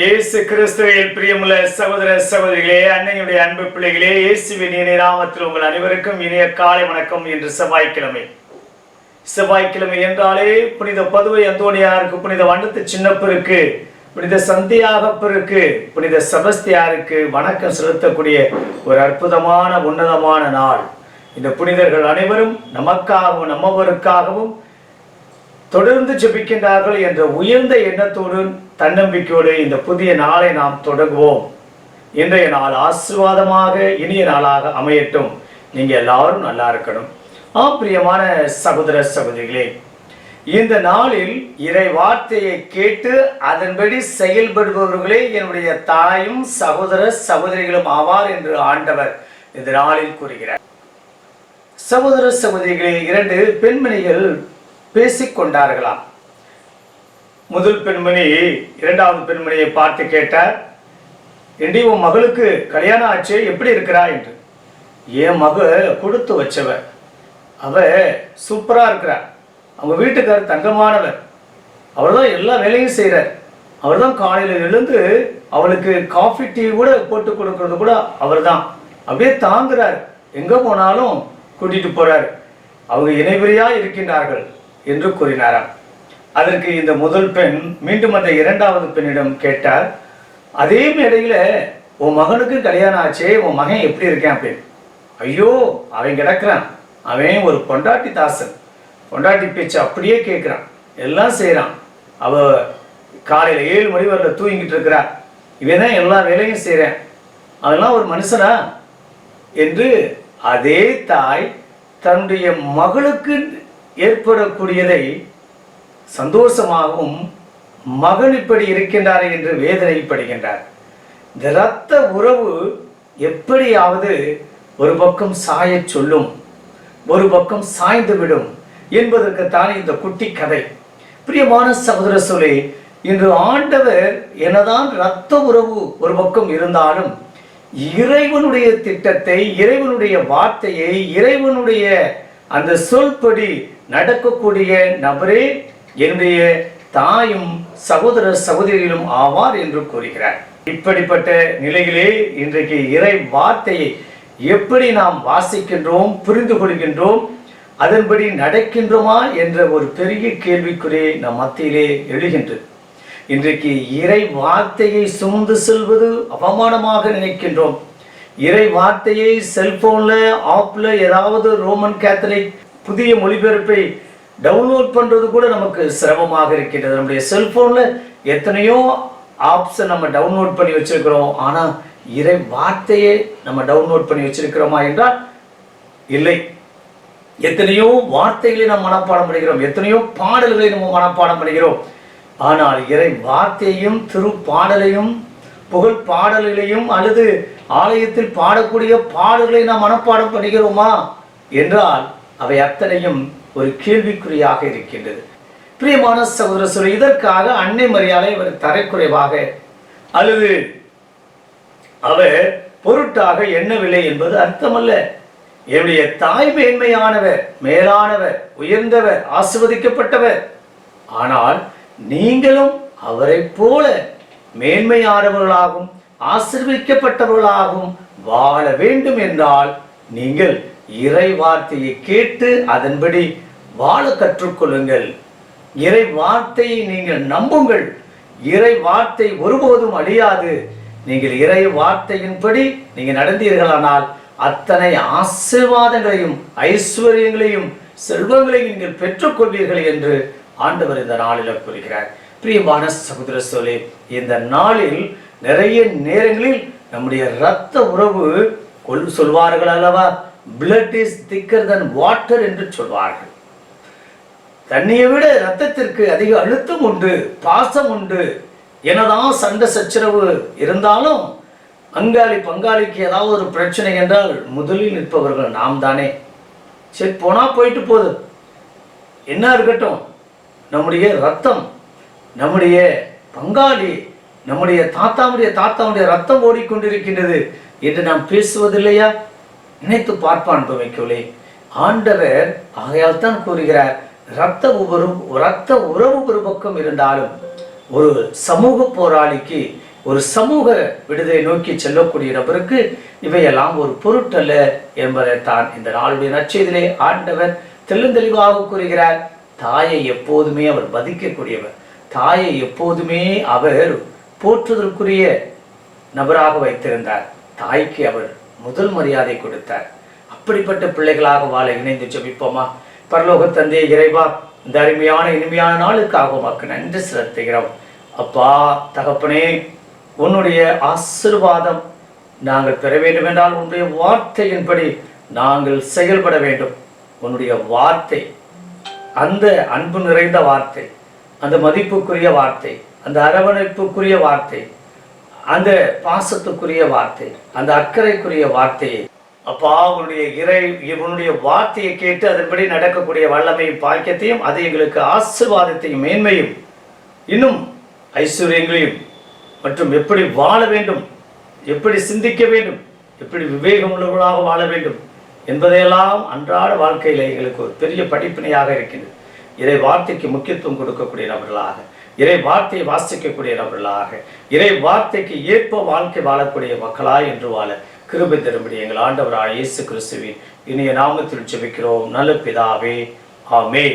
இயேசு கிறிஸ்துவில் பிரியமுள்ள சகோதர சகோதரிகளே அன்னையுடைய அன்பு பிள்ளைகளே இயேசுவின் இணைய நாமத்தில் உங்கள் அனைவருக்கும் இனிய காலை வணக்கம் இன்று செவ்வாய்க்கிழமை. செவ்வாய்க்கிழமை என்றாலே புனித பதுவை அந்தோனியாருக்கு புனித வண்ணத்து சின்னப்பருக்கு புனித சந்தியாகப்பருக்கு புனித செபஸ்தியாருக்கு வணக்கம் செலுத்தக்கூடிய ஒரு அற்புதமான உன்னதமான நாள். இந்த புனிதர்கள் அனைவரும் நமக்காகவும் நம்மவருக்காகவும் தொடர்ந்து ஜெபிக்கின்றார்கள் என்ற உயர்ந்த எண்ணத்தோடு தன்னம்பிக்கையோடு இந்த புதிய நாளை நாம் தொடங்குவோம். இன்றைய நாள் ஆசிர்வாதமாக இனிய நாளாக அமையட்டும். நீங்கள் எல்லாரும் நல்லா இருக்கணும். ஆ பிரியமான சகோதர சகோதரிகளே இந்த நாளில் இறை வார்த்தையை கேட்டு அதன்படி செயல்படுபவர்களே என்னுடைய தாயும் சகோதர சகோதரிகளும் ஆவார் என்று ஆண்டவர் இந்த நாளில் கூறுகிறார். சகோதர சகோதரிகளே இரண்டு பெண்மணிகள் பேசிக் கொண்டார்களாம் முதல் பெண்மணி இரண்டாவது பெண்மணியை பார்த்து கேட்டார் ஏண்டி உன் மகளுக்கு கல்யாணம் ஆச்சு எப்படி இருக்கிறா? என்று. என் மக கொடுத்து வச்சவ. அவ சூப்பரா இருக்கிறா. அவங்க வீட்டுக்காரர் தங்கமானவர். அவர் தான் எல்லா வேலையும் செய்கிறார் அவர் தான் காலையில் எழுந்து அவளுக்கு காஃபி டீ கூட போட்டு கொடுக்கறது கூட அவர் தான் அப்படியே தாங்குறார். எங்கே போனாலும் கூட்டிகிட்டு போகிறார் அவங்க இணைபிரியா இருக்கின்றார்கள். என்று கூறினாராம். அதற்கு இந்த முதல் பெண் மீண்டும் அந்த இரண்டாவது பெண்ணிடம் கேட்டார் அதே மேடையில் உன் மகனுக்கு கல்யாணம் ஆச்சே உன் மகன் எப்படி இருக்கேன்? அப்படின்னு. ஐயோ அவன் கிடக்குறான். அவன் ஒரு பொண்டாட்டி தாசன். பொண்டாட்டி பேச்சு அப்படியே கேட்குறான் எல்லாம் செய்கிறான் அவ காலையில் ஏழு மணி வரல தூங்கிட்டு இருக்கிறா. இவன் தான் எல்லா வேலையும் செய்கிறேன் அதெல்லாம் ஒரு மனுஷனா? என்று அதே தாய் தன்னுடைய மகளுக்கு ஏற்படக்கூடியதை சந்தோஷமாகவும் மகள் இப்படி இருக்கின்றார் என்று வேதனைப்படுகின்றார். இந்த இரத்த உறவு எப்படியாவது ஒரு பக்கம் சாயச் சொல்லும் ஒரு பக்கம் சாய்ந்து விடும் என்பதற்குத்தான் இந்த குட்டி கதை. பிரியமான சகோதர சொல்லி இன்று ஆண்டவர் என்னதான் இரத்த உறவு ஒரு பக்கம் இருந்தாலும் இறைவனுடைய திட்டத்தை இறைவனுடைய வார்த்தையை இறைவனுடைய அந்த சொல்படி நடக்கக்கூடிய நபரே என்னுடைய தாயும் சகோதர சகோதரிகளும் ஆவார் என்று கூறுகிறார். இப்படிப்பட்ட நிலையிலே இன்றைக்கு இறை வார்த்தையை எப்படி நாம் வாசிக்கின்றோம் புரிந்து கொள்கின்றோம் அதன்படி நடக்கின்றோமா என்ற ஒரு பெரிய கேள்விக்குறி நம் மத்தியிலே எழுகின்றது. இன்றைக்கு இறை வார்த்தையை சுமந்து செல்வது அவமானமாக நினைக்கின்றோம். இறை வார்த்தையை செல்போன்ல ஆப்ல ஏதாவது ரோமன் கேத்தலிக் புதிய மொழிபெயர்ப்பை டவுன்லோட் பண்ணுறது கூட நமக்கு சிரமமாக இருக்கின்றது. நம்முடைய செல்ஃபோனில் எத்தனையோ ஆப்ஸை நம்ம டவுன்லோட் பண்ணி வச்சிருக்கிறோம். ஆனால் இறை வார்த்தையை நம்ம டவுன்லோட் பண்ணி வச்சிருக்கிறோமா என்றால் இல்லை. எத்தனையோ வார்த்தைகளை நாம் மனப்பாடம் பண்ணுகிறோம். எத்தனையோ பாடல்களை நம்ம மனப்பாடம் பண்ணுகிறோம். ஆனால் இறை வார்த்தையையும் திரு பாடலையும் புகழ் பாடல்களையும் அல்லது ஆலயத்தில் பாடக்கூடிய பாடல்களை நாம் மனப்பாடம் பண்ணுகிறோமா என்றால் அவை அத்தனையும் ஒரு கேள்விக்குறியாக இருக்கின்றது. பிரியமான சகோதர சொல்ல இதற்காக அன்னை மரியாதை அவர் தரைக்குறைவாக அல்லது அவர் பொருட்டாக எண்ணவில்லை என்பது அர்த்தமல்ல. என்னுடைய தாய் மேன்மையானவர் மேலானவர் உயர்ந்தவர் ஆசிர்வதிக்கப்பட்டவர். ஆனால் நீங்களும் அவரைப் போல மேன்மையானவர்களாகவும் ஆசிர்வதிக்கப்பட்டவர்களாகவும் வாழ வேண்டும் என்றால் நீங்கள் இறை வார்த்தையை கேட்டு அதன்படி வாழ கற்றுக்கொள்ளுங்கள். இறை வார்த்தையை நீங்கள் நம்புங்கள். இறை வார்த்தை ஒருபோதும் அழியாது. நீங்கள் இறை வார்த்தையின்படி நீங்கள் நடந்தீர்களானால் அத்தனை ஆசீர்வாதங்களையும் ஐஸ்வர்யங்களையும் செல்வங்களையும் நீங்கள் பெற்றுக்கொள்வீர்கள் என்று ஆண்டவர் இந்த நாளில் கூறுகிறார். பிரியமான சகோதர சோழே இந்த நாளில் நிறைய நேரங்களில் நம்முடைய இரத்த உறவு கொள் சொல்வார்கள் அல்லவா? பிளட் இஸ் திக்கர் தன் வாட்டர் என்று சொல்வார்கள். தண்ணியை விட ரத்தத்திற்கு அதிக அழுத்தம் உண்டு பாசம் உண்டு என்னதான் சண்டை சச்சரவு இருந்தாலும் அங்காளி பங்காளிக்கு ஏதாவது ஒரு பிரச்சனை என்றால் முதலில் நிற்பவர்கள் நாம் தானே. சரி போனா போயிட்டு போதும் என்ன இருக்கட்டும். நம்முடைய ரத்தம் நம்முடைய பங்காளி நம்முடைய தாத்தாவுடைய தாத்தாவுடைய ரத்தம் ஓடிக்கொண்டிருக்கின்றது என்று நாம் பேசுவதில்லையா? நினைத்து பார்ப்பான் துவைக்கோலே ஆண்டவர் ஆகையால் தான் கூறுகிறார் இரத்த உறவு ரத்த உறவு ஒரு பக்கம் இருந்தாலும் ஒரு சமூக போராளிக்கு ஒரு சமூக விடுதலை நோக்கி செல்லக்கூடிய நபருக்கு இவையெல்லாம் ஒரு பொருட்டல்ல என்பதை தான் இந்த நாளுடைய நற்செய்தியிலே ஆண்டவர் தெளிவாக கூறுகிறார். தாயை எப்போதுமே அவர் மதிக்கக்கூடியவர் தாயை எப்போதுமே அவர் போற்றுதற்குரிய நபராக வைத்திருந்தார். தாய்க்கு அவர் முதல் மரியாதை கொடுத்தார். அப்படிப்பட்ட பிள்ளைகளாக வாழ இணைந்து ஜபிப்போமா? பரலோக தந்தையை இறைவா இந்த அருமையான இனிமையான நாளுக்காக உமக்கு நன்றி செலுத்துகிறோம். அப்பா தகப்பனே உன்னுடைய ஆசீர்வாதம் நாங்கள் பெற வேண்டும் என்றால் உன்னுடைய வார்த்தையின்படி நாங்கள் செயல்பட வேண்டும். உன்னுடைய வார்த்தை அந்த அன்பு நிறைந்த வார்த்தை அந்த மதிப்புக்குரிய வார்த்தை அந்த அரவணைப்புக்குரிய வார்த்தை அந்த பாசத்துக்குரிய வார்த்தை அந்த அக்கறைக்குரிய வார்த்தையை அப்பா உன்னுடைய இறை இவனுடைய வார்த்தையை கேட்டு அதன்படி நடக்கக்கூடிய வல்லமையும் பாக்கியத்தையும் அது எங்களுக்கு ஆசீர்வாதத்தையும் மேன்மையும் இன்னும் ஐஸ்வர்யங்களையும் மற்றும் எப்படி வாழ வேண்டும் எப்படி சிந்திக்க வேண்டும் எப்படி விவேகம் உள்ளவர்களாக வாழ வேண்டும் என்பதையெல்லாம் அன்றாட வாழ்க்கையில் எங்களுக்கு ஒரு பெரிய படிப்பினையாக இருக்கின்றது. இதை வார்த்தைக்கு முக்கியத்துவம் கொடுக்கக்கூடிய நபர்களாக இறை வார்த்தையை வாசிக்கக்கூடிய நபர்களாக இறை வார்த்தைக்கு ஏற்ப வாழ்க்கை வாழக்கூடிய மக்களா என்று வாழ கிருபை தரும்படி எங்கள் ஆண்டவராக இயேசு கிறிஸ்துவின் இனிய நாமத்தில் ஜெபிக்கிறோம். நல்ல பிதாவே ஆமே